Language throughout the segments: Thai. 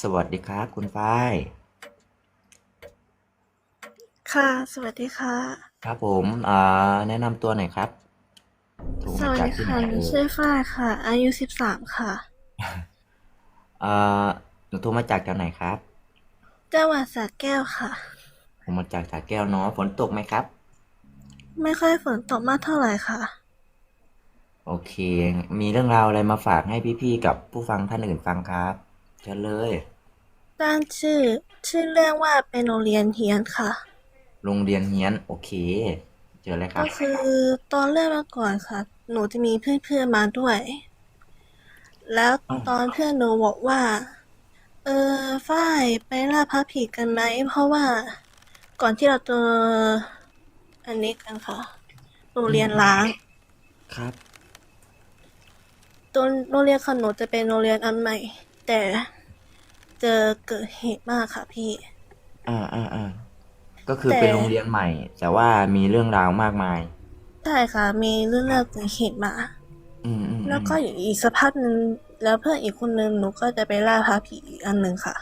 สวัสดีครับคุณฝ้าย ค่ะ สวัสดีค่ะ ครับผมอ่าแนะนำตัวหน่อยครับโทรสมาวัสจากดีที่ไหนค่ะหนูเอ่ชื่อยฝ้ายค่ะ อายุสิบสามค่ะ อ่าหนูโทรมาจากแถวไหนครับ จังหวัดสระแก้วค่ะ ผมมาจากสระแก้วเนาะฝนตกไหมครับ ไม่ค่อยฝนตกมากเท่าไหร่ค่ะ โอเค มีเรื่องราวอะไรมาฝากให้พี่ๆกับผู้ฟังท่านอื่นฟังครับ เชิญเลยด้านชื่อ ชื่อเรื่องว่าเป็นโรงเรียนเฮียนค่ะ โรงเรียนเฮียน โอเค เจอเลยครัก็บ คือตอนเริ่มมาก่อนค่ะ หนูจะมีเพื่อนๆมาด้วย แล้วอ้าวตอนเพื่อนหนูบอกว่า เออฝ้ายไปล่าพระผีกันไหมเพราะว่าก่อนที่เราจะอันนี้กันค่ะโรงเรียนล้าง ครับ ตัวโรงเรียนของหนูจะเป็นโรงเรียนอันใหม่ แต่เจอเกิดเหตุมากค่ะพี่ อ่าอ่าอ่าก็คือแต่เป็นโรงเรียนใหม่ แต่ว่ามีเรื่องราวมากมาย ใช่ค่ะ มีเรื่องเล่าเกิดเหตุมา อืมอืมอืมแล้วก็อยู่อีกสักพักหนึ่งแล้วเพื่อนอีกคนนึงหนูก็จะไปล่าพระผีอีกอันหนึ่งค่ะ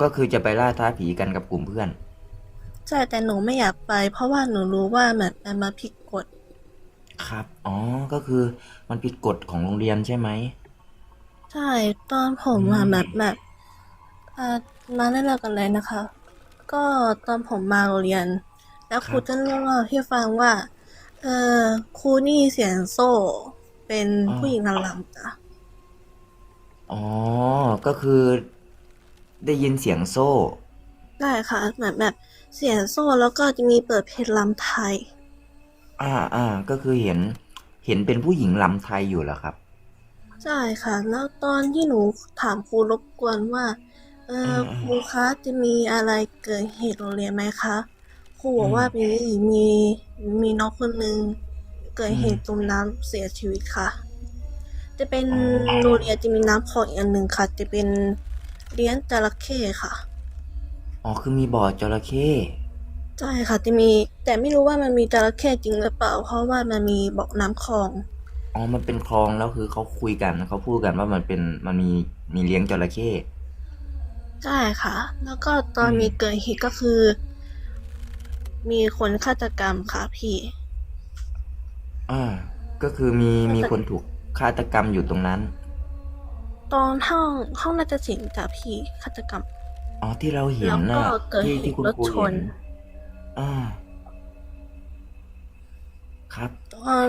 ก็คือจะไปล่าท้าผีกันกับกลุ่มเพื่อน ใช่แต่หนูไม่อยากไป เพราะว่าหนูรู้ว่ามันมันมาผิดกฎครับ อ๋อ ก็คือมันผิดกฎของโรงเรียนใช่ไหม ใช่ ตอนผมอะอืมแบบแบบเอ่อมาเล่ากันเลยนะคะ ก็ตอนผมมาโรงเรียน แล้วครูจะเล่าให้ฟังว่า เออครูนี่เสียงโซ่ เป็นผู้หญิงลำๆจ้ะอ๋อ ก็คือได้ยินเสียงโซ่ ได้ค่ะเหมือนแบบเสียงโซ่แล้วก็จะมีเปิดเพลงลำไทย อ่าอ่าก็คือเห็น เห็นเป็นผู้หญิงลำไทยอยู่เหรอครับ ใช่ค่ะ แล้วตอนที่หนูถามครูรบกวนว่า เอออืมครูคะจะมีอะไรเกิดเหตุโรงเรียนไหมคะครูบอกอืม ว่ามีมีมีน้องคนหนึ่งเกิดเหตุอืมจมน้ำเสียชีวิตค่ะ จะเป็นอ๋อโรงเรียนจะมีน้ำคลองอีกอันหนึ่งค่ะ จะเป็นเลี้ยงจระเข้ค่ะ อ๋อคือมีบ่อจระเข้ใช่ค่ะจะมีแต่ไม่รู้ว่ามันมีจระเข้จริงหรือเปล่า เพราะว่ามันมีบอกน้ำคลอง อ๋อ มันเป็นคลองแล้วคือเขาคุยกันเขาพูดกันว่ามันเป็นมันมีมีเลี้ยงจระเข้ใช่ค่ะ แล้วก็ตอนอืมมีเกิดเหตุก็คือ มีคนฆาตกรรมค่ะพี่อ่า ก็คือมีมีคนถูกฆาตกรรมอยู่ตรงนั้น ตอนห้องห้องน่าจะสิงจากพี่ฆาตกรรม อ๋อที่เราเห็นแล้วน่ะก็เกิดที่เหตุที่คุณรถครูชเห็น น อ่า ครับ ตอน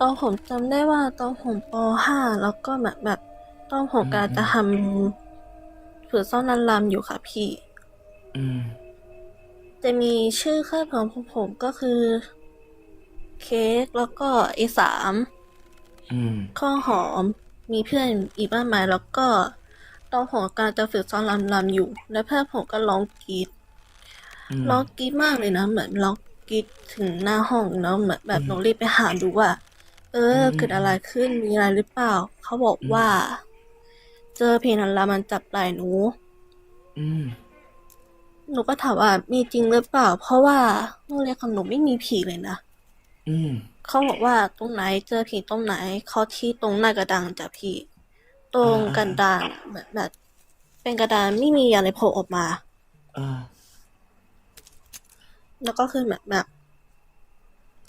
ตอนผมจำได้ว่าตอนผมป .5 แล้วก็แบบแบบตอนผมอืม กำลังจะทำผืนซ่อนนันลำอยู่ค่ะพี่ อืม จะมีชื่อค่ายของผมผมก็คือ เค้กแล้วก็ไอสามอืม ข้าวหอม มีเพื่อนอีกมากมายแล้วก็ตอนผมกำลังจะฝึกซ้อมรำรำอยู่ แล้วเพื่อนผมก็ร้องกรีดอืมร้องกรีดมากเลยนะ เหมือนร้อง กรีดถึงหน้าห้องแล้วเหมือนแบบอืมหนูรีบไปหาดูว่า เอออมเกิดอะไรขึ้นมีอะไรหรือเปล่า เขาบอกอืมว่า เจอเพลงนั้นแล้วมันจับไหล่หนูอืมหนูก็ถามว่ามีจริงหรือเปล่า เพราะว่าโรงเรียนของหนูไม่มีผีเลยนะอืมเขาบอกว่าตรงไหนเจอผีตรงไหนเขาที่ตรงหน้ากระดานจ้ะพี่ ตรงกระดานอะเหมือนแบบ เป็นกระดานไม่มีอะไรโผล่ออกมา อ่า แล้วก็ขึ้นแบบแบบ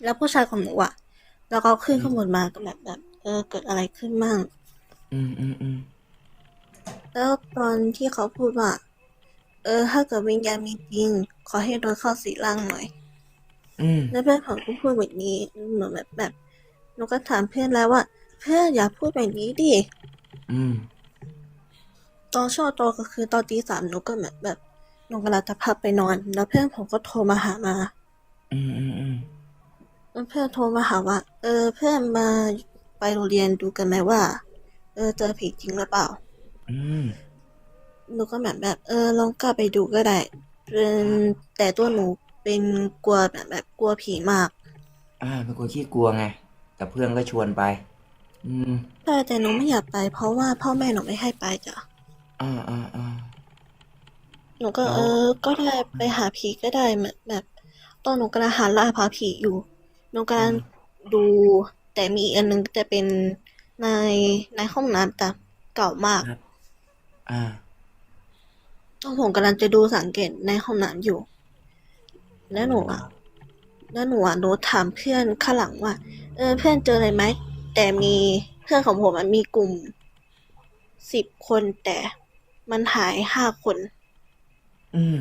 แล้วผู้ชายของหนูอะ แล้วก็ขึ้นข้างบนมาก็แบบแบบ เออ เกิดอะไรขึ้นมั่งอืมอืมอืมแล้วตอนที่เขาพูดว่า เออ ถ้าเกิดวิญญาณมีจริง ขอให้โดนเข้าสีร่างหน่อย อืมแล้วเพื่อนผมก็พูดแบบนี้เหมือนแบบแบบหนูก็ถามเพื่อนแล้วว่า เพื่อนอย่าพูดแบบนี้ดิอืม ตอนช่วงโตก็คือตอนตีสามหนูก็แบบแบบ หนูกำลังจะพับไปนอน แล้วเพื่อนผมก็โทรมาหามา อืมอืมอืมแล้วเพื่อนโทรมาหาว่า เออ เพื่อนมาไปโรงเรียนดูกันไหมว่า เออเจอผีจริงหรือเปล่า อืมหนูก็แบบแบบ เออลองกลับไปดูก็ได้เป็นแต่ตัวหนูเป็นกลัวแบบแบบกลัวผีมาก อ่าเป็นคนขี้กลัวไง แต่เพื่อนก็ชวนไป อืม แต่แต่หนูไม่อยากไปเพราะว่าพ่อแม่หนูไม่ให้ไปจ้ะ อ่าอ่าอ่า หนูก็แล้ว เออ ก็ได้ไปหาผีก็ได้แบบแบบตอนหนูกำลังหาล่าพาผีอยู่ หนูกำลังดู แต่มีอีกอันนึงจะเป็นในในห้องน้ำแต่เก่ามากครับอ่าตอนผมกำลังจะดูสังเกตในห้องน้ำอยู่ แล้วหนูอะ แล้วหนูอะหนูถามเพื่อนข้างหลังว่า เออ เพื่อนเจออะไรไหม แต่มีเพื่อนของผมมันมีกลุ่มสิบคนแต่มันหายห้าคน อืม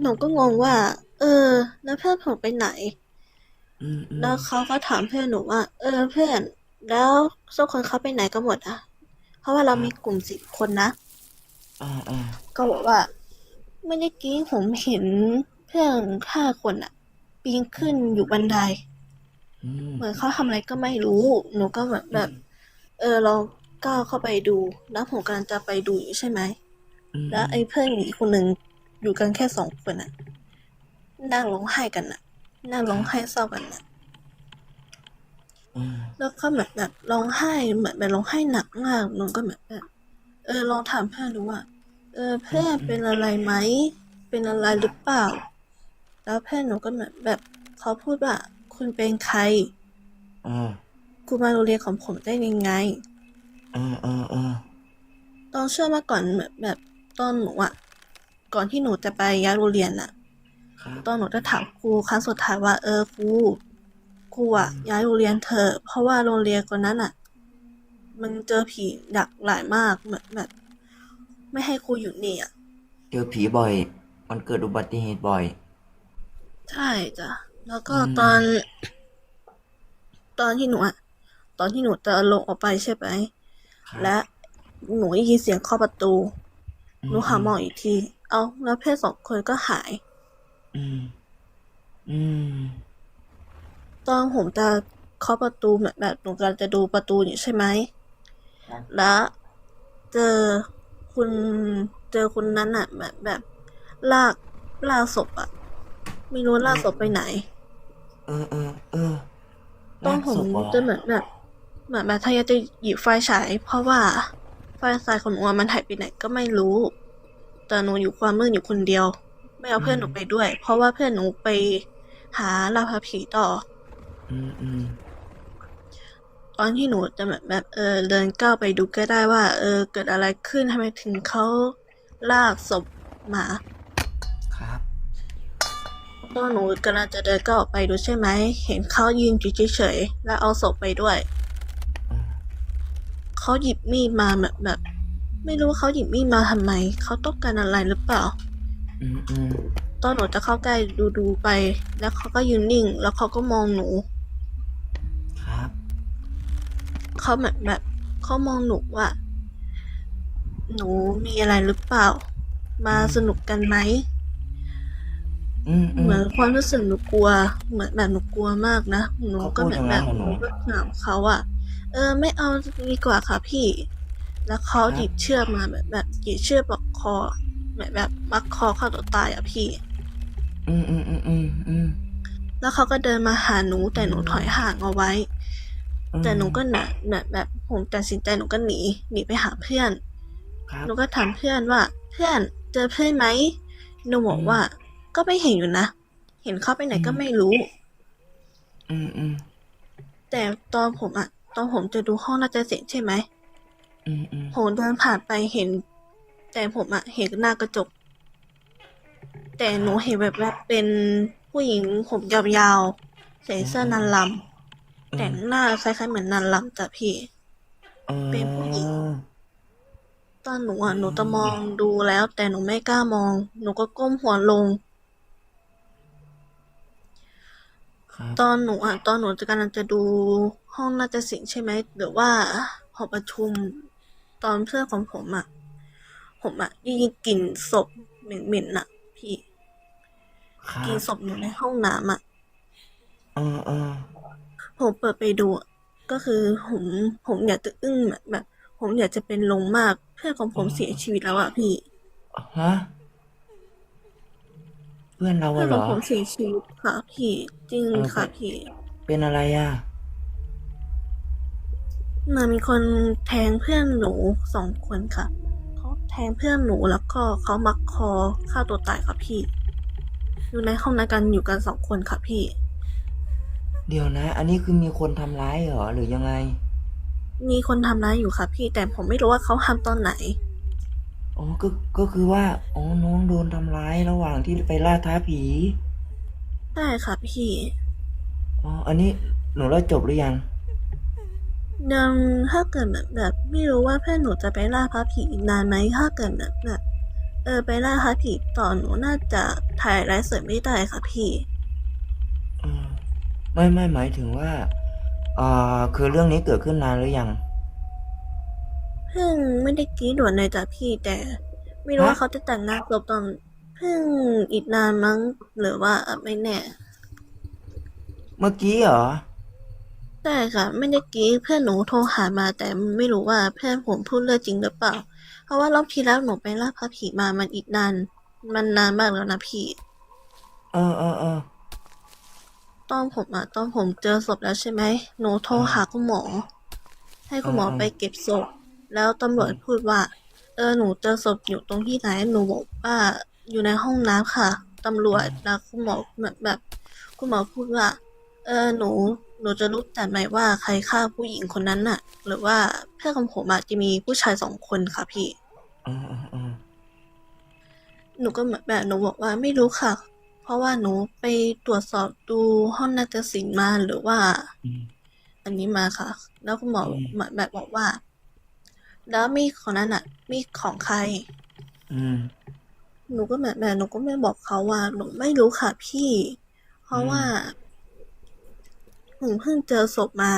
หนูก็งงว่า เออ แล้วเพื่อนผมไปไหน อืมอืมแล้วเขาก็ถามเพื่อนหนูว่า เออ เพื่อน แล้วทุกคนเขาไปไหนกันหมดอะ เพราะว่าเรามีกลุ่มสิบคนนะ อ่าอ่าก็บอกว่าเมื่อกี้ผมเห็นเพื่อนห้าคนอะปีนขึ้นอยู่บันได อืมเหมือนเขาทำอะไรก็ไม่รู้ หนูก็แบบแบบ เออลองก้าวเข้าไปดู แล้วผมกำลังจะไปดูอยู่ใช่ไหมอืม แล้วไอ้เพื่อนอีกคนหนึ่งอยู่กันแค่สองคนอะ นั่งร้องไห้กันอะ นั่งร้องไห้เศร้ากันอะอืมแล้วก็แบบแบบร้องไห้เหมือนแบบร้องไห้หนักมากหนูก็แบบแบบเออลองถามเพื่อนดูว่า เออเพื่อนเป็นอะไรไหม เป็นอะไรหรือเปล่า แล้วเพื่อนหนูก็แบบแบบเขาพูดว่าคุณเป็นใครอ่าคุณมาโรงเรียนของผมได้ยังไงอ่าอ่าอ่าตอนเชื่อมาก่อนแบบแบบ ตอนหนูอะก่อนที่หนูจะไปย้ายโรงเรียนอะครับตอนหนูจะถามครูครั้งสุดท้ายว่าเออครูครูอะย้ายโรงเรียนเถอะเพราะว่าโรงเรียนคนนั้นอะมันเจอผีดักหลายมากเหมือนแบบ ไม่ให้ครูอยู่นี่อะเจอผีบ่อย มันเกิดอุบัติเหตุบ่อย ใช่จ้ะแล้วก็อืมตอน ตอนที่หนูอะตอนที่หนูจะลงออกไปใช่ไหม ครับและหนูได้ยินเสียงเคาะประตู หนูหามองอีกที เอาแล้วเพื่อนสองคนก็หาย อืม อืม ตอนผมจะเคาะประตูแบบแบบหนูกำลังจะดูประตูอยู่ใช่ไหมครับแล้วเจอคุณเจอคนนั้นอะแบบแบบลากลากศพอะไม่รู้ลากศพไปไหน เออเออเออตอนผมลากศพเหรอจะเหมือนแบบเหมือนแบบทายาจะหยิบไฟฉายเพราะว่า ไฟฉายของหนูอะมันหายไปไหนก็ไม่รู้ แต่หนูอยู่ความมืดอยู่คนเดียว ไม่เอาเพื่อนหนูไปด้วย เพราะว่าเพื่อนหนูไปหาล่าพาผีต่ออืมอืมตอนที่หนูจะแบบแบบเออเดินก้าวไปดูก็ได้ว่า เออ เกิดอะไรขึ้นทำไมถึงเขาลากศพมาครับตอนหนูกำลังจะเดินก้าวออกไปดูใช่ไหม เห็นเขายืนอยู่เฉยๆแล้วเอาศพไปด้วยอืม เขาหยิบมีดมาแบบแบบ ไม่รู้ว่าเขาหยิบมีดมาทำไม เขาต้องการอะไรหรือเปล่า อืมอืมตอนหนูจะเข้าใกล้ดูดูๆไป แล้วเขาก็ยืนนิ่ง แล้วเขาก็มองหนู ครับ เขาแบบแบบเขามองหนูว่า หนูมีอะไรหรือเปล่า มาสนุกกันไหม อืมอืเหมมือนความรู้สึกหนูกลัว เหมือนแบบหนูกลัวมากนะหนูเขาก็พูดแบบยังไงแบบกับหนู หนูก็ถามเขาอะ เออไม่เอาดีกว่าค่ะพี่ แล้วเขาครับหยิบเชือกมาแบบแบบหยิบเชือกปลอกคอ แบบแบบมัดคอเข้าตัวตายอะพี่ อืมอืมอืมอืมอืมแล้วเขาก็เดินมาหาหนูแต่หนูถอยห่างเอาไว้อืมแต่หนูก็หนีแบบแบบผมตัดสินใจหนูก็หนีหนีไปหาเพื่อน ครับ หนูก็ถามเพื่อนว่า เพื่อนเจอเพื่อนไหมหนูบอกอืมว่า ก็ไม่เห็นอยู่นะ เห็นเขาไปไหนก็อืมไม่รู้ อืมอืมแต่ตอนผมอะ ตอนผมจะดูห้องน่าจะเสร็จใช่ไหมอืมอืมผมเดินผ่านไปเห็น แต่ผมอะเห็นหน้ากระจก แต่หนูเห็นแบบแบบเป็นผู้หญิงผมยาวๆใส่เสื้อนางรำแต่งหน้าคล้ายๆเหมือนนางรำจ้ะพี่ออเป็นผู้หญิง ตอนหนูอะหนูจะมองดูแล้ว แต่หนูไม่กล้ามอง หนูก็ก้มหัวลง ครับตอนหนูอะตอนหนูจะกำลังจะดู ห้องนาฏศิลป์ใช่ไหมหรือว่าหอประชุมตอนเพื่อนของผมอะผมอะได้ยินกลิ่นศพเหม็นๆน่ะ พี่ครักลิ่นบศพอยู่ในห้องน้ำอะเออเออผมเปิดไปดูอะก็คือผมผมอยากจะอึ้งแบบแบบ ผมอยากจะเป็นลงมาก เพื่อนของผมเสียชีวิตแล้วอะพี่ ฮะ เพื่อนเราเพื่ออะนเหขรองอ ผมเสียชีวิตค่ะพี่จริงเออค่ะพี่ เป็นอะไรอะ มันมีคนแทงเพื่อนหนูสองคนค่ะเขาแทงเพื่อนหนูแล้วก็เขามักคอฆ่าตัวตายค่ะพี่ อยู่ในห้องนั้นกันอยู่กันสองคนค่ะพี่ เดี๋ยวนะ อันนี้คือมีคนทำร้ายเหรอหรือยังไง มีคนทำร้ายอยู่ค่ะ พี่แต่ผมไม่รู้ว่าเขาทำตอนไหน อ๋อก็ก็คือว่าอ๋อน้องโดนทำร้ายระหว่างที่ไปล่าท้าผีใช่ค่ะพี่ อ๋ออันนี้หนูเล่าจบหรือยัง ยังถ้าเกิดแบบแบบไม่รู้ว่าเพื่อนหนูจะไปล่าพระผีอีกนานไหมถ้าเกิดแบบแบบเออไปล่าพระผีต่อหนูน่าจะถ่ายไลฟ์สดไม่ได้ค่ะพี่ อืมไม่ไม่หมายถึงว่าเอ่อคือเรื่องนี้เกิดขึ้นนานหรือยัง เพิ่งไม่ได้กรีดด่วนเลยจ้ะพี่แต่ ไม่รู้ว่าฮะเขาจะแต่งงานจบตอนเพิ่งอีกนานมั้งหรือว่าไม่แน่ เมื่อกี้เหรอ ใช่ค่ะไม่ได้กรีดเพื่อนหนูโทรหามา แต่ไม่รู้ว่าเพื่อนผมพูดเรื่องจริงหรือเปล่า เพราะว่ารอบที่แล้วหนูไปล่าพระผีมามันอีกนาน มันนานมากแล้วนะพี่ เออเออเออตอนผมอะตอนผมเจอศพแล้วใช่ไหมหนูโทรหาคุณหมอ ให้คุณหมออ่าไปเก็บศพ แล้วตำรวจพูดว่า เออหนูเจอศพอยู่ตรงที่ไหนหนูบอกว่าอยู่ในห้องน้ำค่ะตำรวจแล้วคุณหมอแบบแบบ คุณหมอพูดว่า เออหนู หนูจะรู้แต่ไหมว่าใครฆ่าผู้หญิงคนนั้นน่ะ หรือว่าเพื่อนของผมอะจะมีผู้ชายสองคนค่ะพี่เออเออเออหนูก็แบบแบบหนูบอกว่าไม่รู้ค่ะ เพราะว่าหนูไปตรวจสอบดูห้องนาฏศิลป์มาหรือว่า อืม อันนี้มาค่ะ แล้วคุณหมออืมเหมือนแบบบอกว่า แล้วมีดของนั้นอะ มีดของใคร อืม หนูก็แบบแบบหนูก็ไม่บอกเขาว่าหนูไม่รู้ค่ะพี่ เพราะอืมว่า หนูเพิ่งเจอศพมา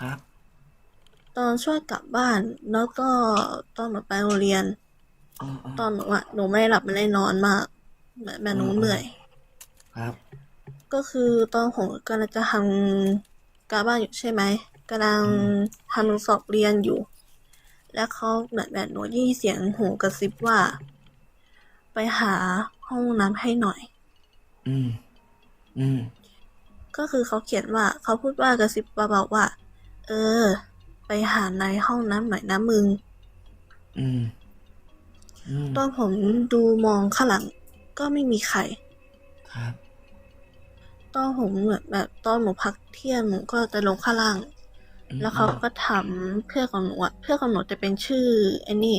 ครับ ตอนช่วยกลับบ้าน แล้วก็ตอนหนูไปโรงเรียนเออเออตอนหนูอะหนูไม่ได้หลับไม่ได้นอนมากแบบแบบหนูเหนื่อย ครับ ก็คือตอนผมกำลังจะทำการบ้านอยู่ใช่ไหมกำลังทำสอบเรียนอยู่ แล้วเขาเหมือนแบบหนูได้ยินเสียงหูกระซิบว่า ไปหาห้องน้ำให้หน่อย อืม อืม ก็คือเขาเขียนว่าเขาพูดว่ากระซิบเบาๆว่า เออ ไปหาในห้องน้ำหน่อยนะมึง อืมอืมตอนผมดูมองข้างหลัง ก็ไม่มีใคร ครับตอนผมเหมือนแบบตอนหนูพักเที่ยงหนูก็จะลงข้างล่างอืมแล้วเขาก็ถามเพื่อนของหนูอะเพื่อนของหนูจะเป็นชื่อไอ้นี่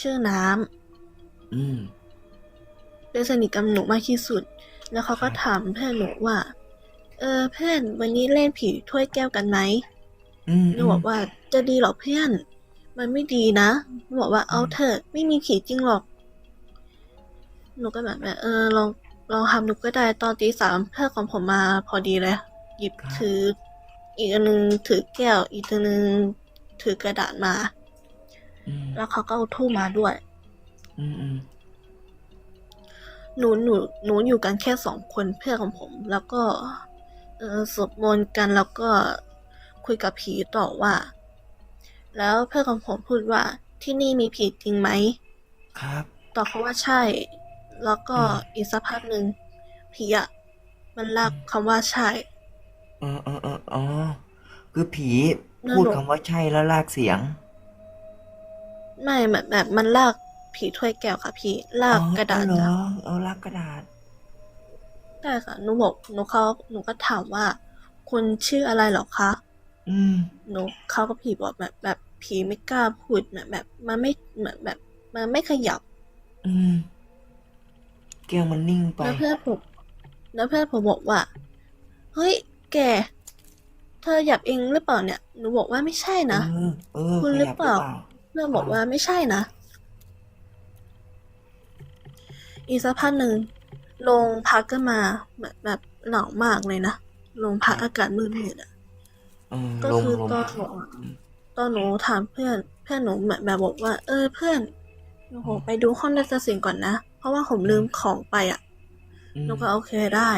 ชื่อน้ำอืมเป็นสนิทกับหนูมากที่สุด แล้วเขาก็ถามเพื่อนหนูว่า เออเพื่อนวันนี้เล่นผีถ้วยแก้วกันไหมอืมหนูบอกว่าจะดีเหรอเพื่อน มันไม่ดีนะหนูบอกว่าเอาเถอะไม่มีผีจริงหรอก หนูก็แบบแบบเออลองลองทำดูก็ได้ตอนตีสามเพื่อนของผมมาพอดีเลย หยิบถือ อีกอันนึงถือแก้ว อีกอันนึงถือกระดาษมาอืมแล้วเขาก็เอาทูบมาด้วย อืมอืม หนูหนูหนูอยู่กันแค่สองคนเพื่อนของผม แล้วก็ เออสวดมนต์กันแล้วก็คุยกับผีต่อว่า แล้วเพื่อนของผมพูดว่าที่นี่มีผีจริงไหมครับ ตอบเขาว่าใช่ แล้วก็อืมอีกสักพักหนึ่งผีอะมันลากคำว่าใช่เออเออเอออ๋อคือผีนั่นพูดหรอคำว่าใช่แล้วลากเสียง ไม่แบบแบบมันลาก ผีถ้วยแก้วค่ะพี่ลากอ๋อกระดาษเหรจ้ะอเอาลากกระดาษ ได้ค่ะหนูบอกหนูเขาหนูก็ถามว่า คุณชื่ออะไรเหรอคะอืม หนูเขาก็ผีบอกแบบแบบผีไม่กล้าพูดแบบแบบมันไม่เหมือนแบบมันไม่ขยับ อืมแก้วมันนิ่งไป แล้วเพื่อนผมแล้วเพื่อนผมบอกว่า เฮ้ย แก เธอหยับเองหรือเปล่าเนี่ย หนูบอกว่าไม่ใช่นะ เออ เออคุณขหรือยับเปล่าหรือเปล่า เพื่อนบอกว่าไม่ใช่นะ อีกสักพักหนึ่งลงพักก็มาแบบแบบหนาวมากเลยนะลงพักอากาศมืดๆอะเออก็ลงคือลงตอนหนูอะตอนหนูถามเพื่อน เพื่อนหนูแบบแบบบอกว่า เออเพื่อนโอ้โหไปดูห้องนักศิลป์ก่อนนะ เพราะว่าผมลืมของไปอะอืมหนูก็โอเคได้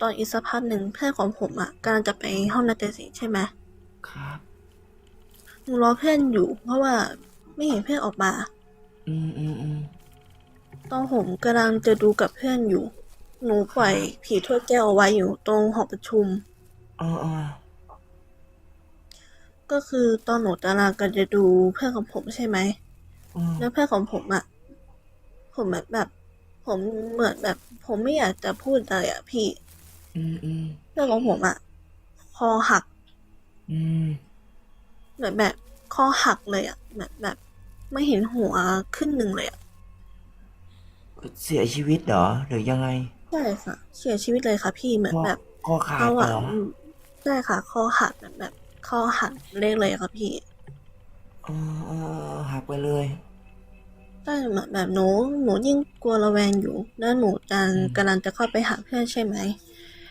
ตอนอีกสักพักหนึ่งเพื่อนของผมอะกำลังจะไปห้องนักศิลป์ใช่ไหมครับหนูรอเพื่อนอยู่ เพราะว่าไม่เห็นเพื่อนออกมา อืมอืมอืม ตอนผมกำลังจะดูกับเพื่อนอยู่ หนูปล่อยผีถ้วยแก้วเอาไว้อยู่ตรงหอประชุมเออเออก็คือตอนหนูกำลังกันจะดูเพื่อนของผมใช่ไหมเออแล้วเพื่อนของผมอะผมแบบแบบ ผมเหมือนแบบ ผมไม่อยากจะพูดเลยอะพี่ อืมอืมเพื่อนของผมอะคอหัก อืมแบบแบบคอหักเลยอะแบบแบบ ไม่เห็นหัวขึ้นหนึ่งเลยอะ เสียชีวิตเหรอหรือยังไงใช่ค่ะ เสียชีวิตเลยค่ะ พี่เหมือนคอแบบคอขาดเขาเหรอะออืมใช่ค่ะคอหักแบบแบบคอหักเละเลยอะค่ะพี่เออเออเออหักไปเลยใช่เหมือนแบบหนูหนูยิ่งกลัวระแวงอยู่ แล้วหนูจังอืมกำลังจะเข้าไปหาเพื่อนใช่ไหม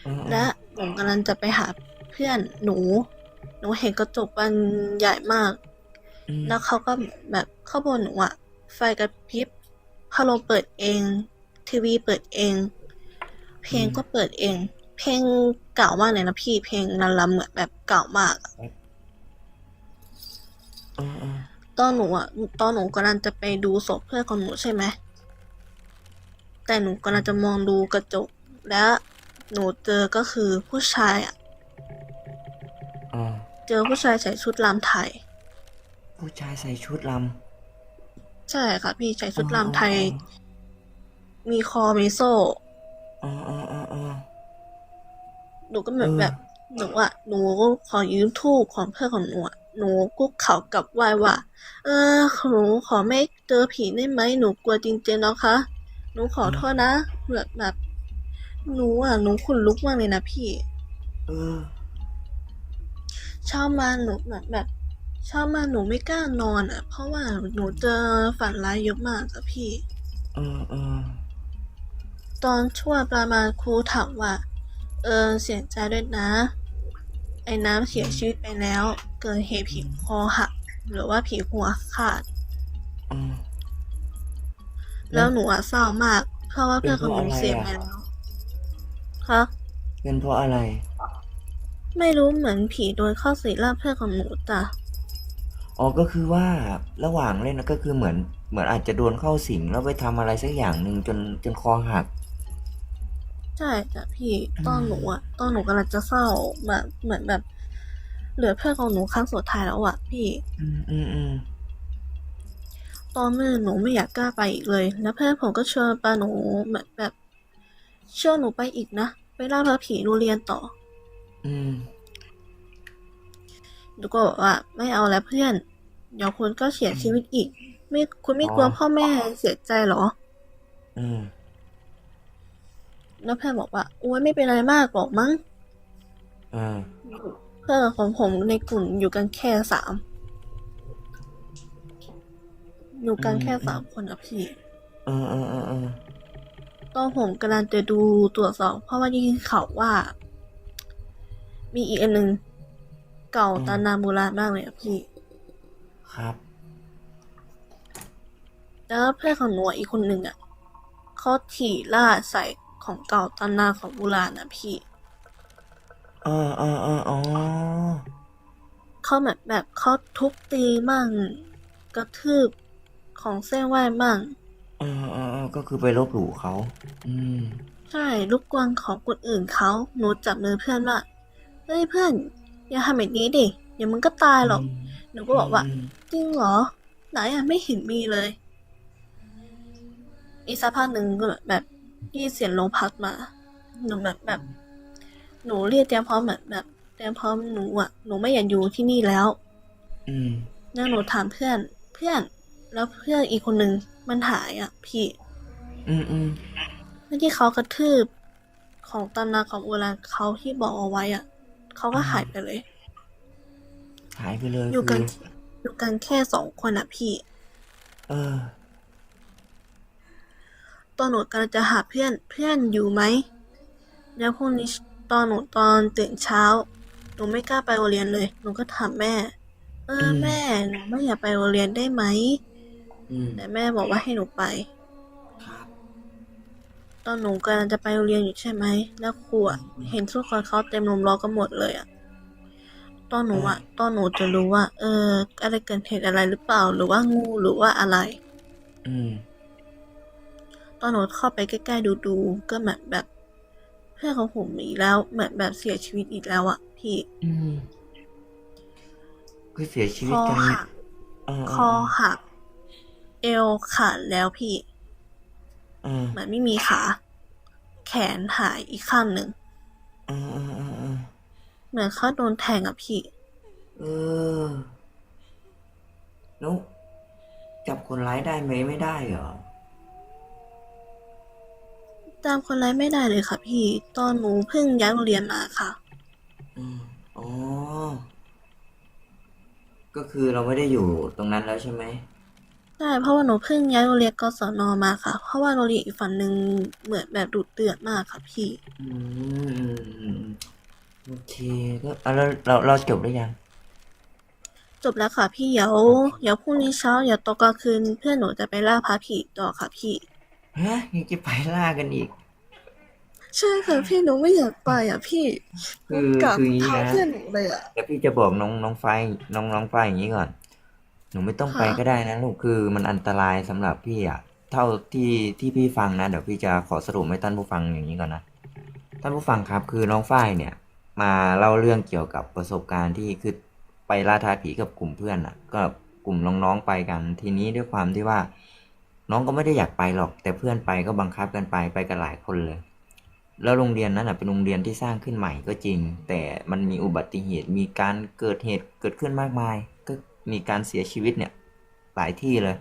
เออเออและหนูกำลังจะไปหาเพื่อนหนู หนูเห็นกระจกมันใหญ่มากอืมแล้วเขาก็แบบเข้าบนหนูอะไฟกระพริบ พัดลมเปิดเอง ทีวีเปิดเอง เพลงก็เปิดเอง เพลงเก่ามากเลยนะพี่ เพลงนันลำเหมือนแบบเก่ามากอะเออเออตอนหนูอะตอนหนูกำลังจะไปดูศพเพื่อนของหนูใช่ไหมแต่หนูกำลังจะมองดูกระจก และหนูเจอก็คือผู้ชายอะเออเจอผู้ชายใส่ชุดลำไทย ผู้ชายใส่ชุดล ใช่ค่ะ พี่ใส่ำชุดลำไทย มีคอมีโซ่เออเออเออเออหนูก็เหมือนเออแบบหนูอะหนูขอยืมทูบของเพื่อนของหนูอะหนูกุ๊กเขากลับไหว้ว่า เออหนูขอไม่เจอผีได้ไหมหนูกลัวจริงๆนะคะหนูขอโทษนะแบบแบบหนูอะหนูขนลุกมากเลยนะพี่เออเช้ามาหนูแบบแบบ เช้ามาหนูไม่กล้านอนอะเพราะว่าหนูเจอฝันร้ายเยอะมากอะพี่ เออเออตอนช่วงประมาณครูถามว่า เออเสียใจด้วยนะ ไอ้น้ำเสียชีวิตไปแล้ว เกิดเหตุผีคอหักหรือว่าผีหัวขาด เออแล้วหนูอะเศร้ามาก เพราะว่าเพื่อนของหนูเป็นเพราะอะไรอะเสียไปแล้วคะเป็นเพราะอะไร ไม่รู้เหมือนผีโดนเข้าสิงร่างเพื่อนของหนูจ้ะ อ๋อก็คือว่าระหว่างเล่นนะก็คือเหมือนเหมือนอาจจะโดนเข้าสิงแล้วไปทำอะไรสักอย่างหนึ่งจนจนคอหัก ใช่จ้ะพี่อืมตอนหนูอะตอนหนูกำลังจะเศร้าแบบเหมือนแบบ เหลือเพื่อนของหนูครั้งสุดท้ายแล้วอะพี่อืมอืมอืมตอนมืดหนูไม่อยากกล้าไปอีกเลย แล้วเพื่อนผมก็ชวนปาหนูแบบแบบชวนหนูไปอีกนะไปล่าพระผีโรงเรียนต่อ อืม หนูก็บอกว่าไม่เอาแล้วเพื่อน เดี๋ยวคุณก็เสียชีวิตอีก ไม่คุณไม่กลัวพ่อแม่เสียใจเหรอ อืม แล้วเพื่อนบอกว่าโอ้ยไม่เป็นไรมากหรอกมั้งเออเพื่อนของผมในกลุ่มอยู่กันแค่สามอยู่กันแค่สามคนอะพี่เออเออเออเออตอนผมกำลังจะดูตรวจสอบเพราะว่าได้ยินข่าวว่า มีอีกอันหนึ่ง เก่าตานานโบราณมากเลยอะพี่ ครับ แล้วเพื่อนของหนูอะอีกคนหนึ่งอะเขาถี่ล่าใส่ของเก่าตานานของโบราณนะพี่ เออเออเอออ๋อเขาแบบแบบเขาทุบตีมั่งกระทืบของเส้นไหว้มั่ง เออเออเออก็คือไปลบหลู่เขา อืม ใช่ลูกกวางของคนอื่นเขาหนูจับมือเพื่อนว่าเฮ้ยเพื่อน อย่าทำแบบนี้ดิเดี๋ยวมึงก็ตายหรอกหนูก็บอกว่าอืมจริงเหรอ ไหนอะไม่เห็นมีเลยอีกสักพักหนึ่งก็แบบแบบที่เสียงลมพัดมา หนูแบบแบบ หนูเรียกเตรียมพร้อมแบบแบบเตรียมพร้อมหนูอะหนูไม่อยากอยู่ที่นี่แล้วอืมแล้วหนูถามเพื่อนเพื่อน แล้วเพื่อนอีกคนหนึ่งมันหายอะพี่ อืมอืมแล้วที่เขากระทืบของตำนานของโบราณเขาที่บอกเอาไว้อะ เขาก็หายไปเลย หายไปเลยอยู่กัน คืออยู่กันแค่สองคนอะพี่ เออ ตอนหนูกำลังจะหาเพื่อนเพื่อนอยู่ไหม แล้วพรุ่งนี้ตอนหนูตอนตื่นเช้า หนูไม่กล้าไปโรงเรียนเลย หนูก็ถามแม่ เอออืมแม่หนูไม่อยากไปโรงเรียนได้ไหม อืมแต่แม่บอกว่าให้หนูไปครับ ตอนหนูกำลังจะไปโรงเรียนอยู่ใช่ไหม แล้วครูอะเห็นทุกคนเขาเต็มรุมล้อมกันหมดเลยอะตอนหนูอะตอนหนูจะรู้ว่า เออ อะไรเกิดเหตุอะไรหรือเปล่า หรือว่างูหรือว่าอะไร อืม ตอนหนูเข้าไปใกล้ๆดูๆก็เหมือนแบบ เพื่อนของผมอีกแล้ว เหมือนแบบเสียชีวิตอีกแล้วอะพี่ อืมคือเสียชีควิตอกันหักเออคอหัก เอวขาดแล้วพี่ เออเหมือนไม่มีขา แขนหายอีกข้างหนึ่งเออเออเออเออเหมือนเขาโดนแทงอะพี่อเออแล้วจับคนร้ายได้ไหมไม่ได้เหรอตามคนร้ายไม่ได้เลยค่ะพี่ ตอนหนูเพิ่งย้ายโรงเรียนมาค่ะ อืมอ๋อ ก็คือเราไม่ได้อยู่ตรงนั้นแล้วใช่ไหม ใช่เพราะว่าหนูเพิ่งย้ายโรงเรียนกศนมาค่ะ เพราะว่าโรงเรียนอีกฝั่งหนึ่งเหมือนแบบดุเดือดมากค่ะพี่อืมอืมโอเคก็อะแล้วเราเราจบหรือยังจบแล้วค่ะพี่เดี๋ยวเดี๋ยวพรุ่งนี้เช้าเดี๋ยวตอนกลางคืนเพื่อนหนูจะไปล่าพระผีต่อค่ะพี่ ฮะยังจะไปล่ากันอีก ใช่ค่ะพี่หนูไม่อยากไปอะพี่คือกับคืออย่างนี้ท้านะเพื่อนหนูเลยอะแต่พี่จะบอกน้องน้องไฟน้องน้องไฟอย่างนี้ก่อน หนูไม่ต้องไปค่ะ ก็ได้นะลูกคือมันอันตรายสำหรับพี่อะ เท่าที่ที่พี่ฟังนะ เดี๋ยวพี่จะขอสรุปให้ท่านผู้ฟังอย่างนี้ก่อนนะ ท่านผู้ฟังครับคือน้องฝ้ายเนี่ย มาเล่าเรื่องเกี่ยวกับประสบการณ์ที่คือไปล่าท้าผีกับกลุ่มเพื่อนอะ ก็กลุ่มน้องๆไปกัน ทีนี้ด้วยความที่ว่า น้องก็ไม่ได้อยากไปหรอก แต่เพื่อนไปก็บังคับกันไปไปกันหลายคนเลย แล้วโรงเรียนนั้นนะเป็นโรงเรียนที่สร้างขึ้นใหม่ก็จริง แต่มันมีอุบัติเหตุมีการเกิดเหตุเกิดขึ้นมากมายก็ มีการเสียชีวิตเนี่ยหลายที่เลย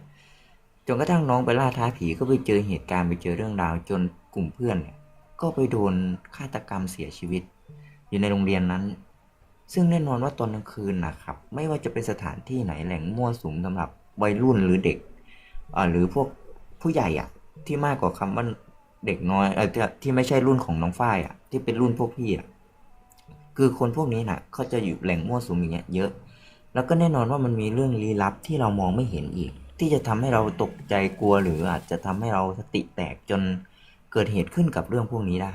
จนกระทั่งน้องไปล่าท้าผีก็ไปเจอเหตุการณ์ไปเจอเรื่องราว จนกลุ่มเพื่อนเนี่ยก็ไปโดนฆาตกรรมเสียชีวิต อยู่ในโรงเรียนนั้น ซึ่งแน่นอนว่าตอนกลางคืนนะครับ ไม่ว่าจะเป็นสถานที่ไหนแหล่งมั่วสุมสำหรับวัยรุ่นหรือเด็กอ่าหรือพวกผู้ใหญ่อะที่มากกว่าคำว่าเด็กน้อยเออที่ที่ไม่ใช่รุ่นของน้องฝ้ายอะที่เป็นรุ่นพวกพี่อะคือคนพวกนี้น่ะเขาจะอยู่แหล่งมั่วสุมอย่างเงี้ยเยอะ แล้วก็แน่นอนว่ามันมีเรื่องลี้ลับที่เรามองไม่เห็นอีก ที่จะทำให้เราตกใจกลัวหรืออาจจะทำให้เราสติแตกจนเกิดเหตุขึ้นกับเรื่องพวกนี้ได้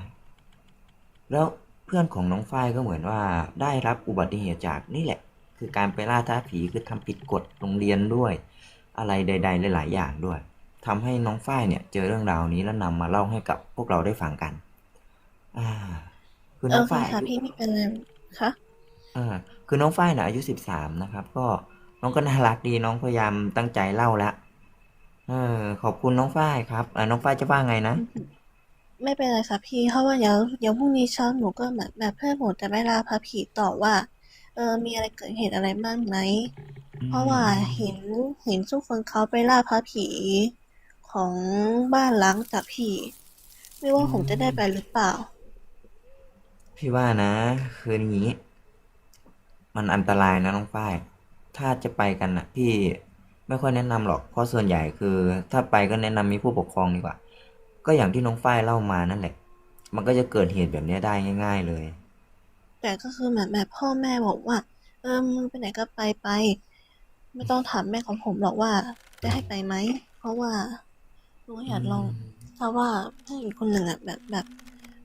แล้วเพื่อนของน้องฝ้ายก็เหมือนว่าได้รับอุบัติเหตุจากนี่แหละ คือการไปล่าท้าผีคือทำผิดกฎโรงเรียนด้วย อะไรใด ๆ หลาย ๆ อย่างด้วยทำให้น้องฝ้ายเนี่ยเจอเรื่องราวนี้แล้วนำมาเล่าให้กับพวกเราได้ฟังกัน อ่า คือเอน้อองฝ้ายค่ะพี่ไม่เป็นไรคะอ่า คือน้องฝ้ายน่ะอายุสิบสามนะครับ ก็น้องก็น่ารักดีน้องพยายามตั้งใจเล่าแล้วเออขอบคุณน้องฝ้ายครับอ่าน้องฝ้ายจะว่าไงนะ ไม่เป็นไรค่ะพี่เพราะว่าเดี๋ยวเดี๋ยวพรุ่งนี้เช้าหนูก็เหมือนแบบเพื่อนหนูจะไปล่าพระผีต่อว่า เออมีอะไรเกิดเหตุอะไรบ้างไหมเพราะว่าเห็นเห็นทุกคนเขาไปล่าพระผีของบ้านล้างจากพี่ไม่ว่าผมจะได้ไปหรือเปล่า พี่ว่านะ คืออย่างนี้ มันอันตรายนะน้องฝ้าย ถ้าจะไปกันนะพี่ไม่ค่อยแนะนำหรอกเพราะส่วนใหญ่คือ ถ้าไปก็แนะนำมีผู้ปกครองดีกว่า ก็อย่างที่น้องฝ้ายเล่ามานั่นแหละ มันก็จะเกิดเหตุแบบนี้ได้ง่าย ๆเลย แต่ก็คือเหมือนแบบพ่อแม่บอกว่า เออมึงไปไหนก็ไปไป ไม่ต้องถามแม่ของผมหรอกว่าจะให้ไปไหม เพราะว่าหนูอยากลองทราบว่าเพื่อนอีกคนหนึ่งอะแบบแบบ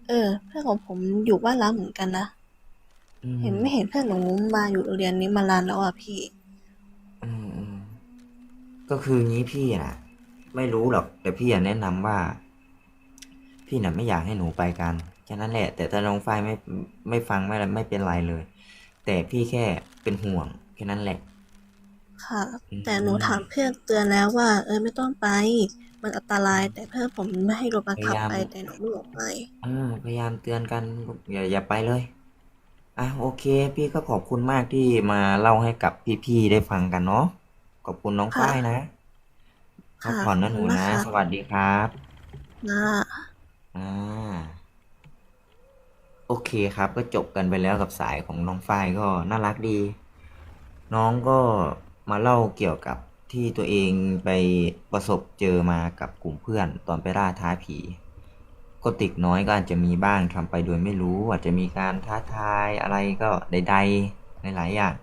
เออ เพื่อนของผมอยู่บ้านล้างเหมือนกันนะอืม เห็นไม่เห็นเพื่อนหนูมาอยู่โรงเรียนนี้มานานแล้วอะพี่ อืมอืมก็คืองี้พี่น่ะไม่รู้หรอก แต่พี่อยากแนะนำว่า พี่น่ะไม่อยากให้หนูไปกันแค่นั้นแหละ แต่ถ้าน้องฝ้ายไม่ไม่ฟังไม่อะไรไม่เป็นไรเลย แต่พี่แค่เป็นห่วงแค่นั้นแหละ ค่ะ อืม แต่หนูถามเพื่อนเตือนแล้วว่า เออไม่ต้องไป มันอันตรายแต่เพื่อนผมไม่ให้รถบังคับไปแต่หนูไม่อยากไป เออพยายามเตือนกันอย่าอย่าไปเลย อะโอเค พี่ก็ขอบคุณมากที่มาเล่าให้กับพี่ๆได้ฟังกันเนาะขอบคุณน้องค่ะ ฝ้ายนะพัค่ะกผ่อนนะหนูขอบคุณนะนะ คะสวัสดีครับนะอ่าโอเคครับ ก็จบกันไปแล้วกับสายของน้องฝ้ายก็น่ารักดี น้องก็มาเล่าเกี่ยวกับที่ตัวเองไปประสบเจอมากับกลุ่มเพื่อนตอนไปล่าท้าผี ก็ติกน้อยก็อาจจะมีบ้างทำไปโดยไม่รู้ อาจจะมีการท้าทายอะไรก็ใดๆในหลายๆอย่าง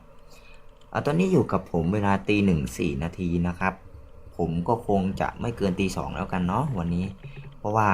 เอาตอนนี้อยู่กับผมเวลาตีหนึ่งสี่นาทีนะครับ ผมก็คงจะไม่เกินตีสองแล้วกันเนาะวันนี้ เพราะว่า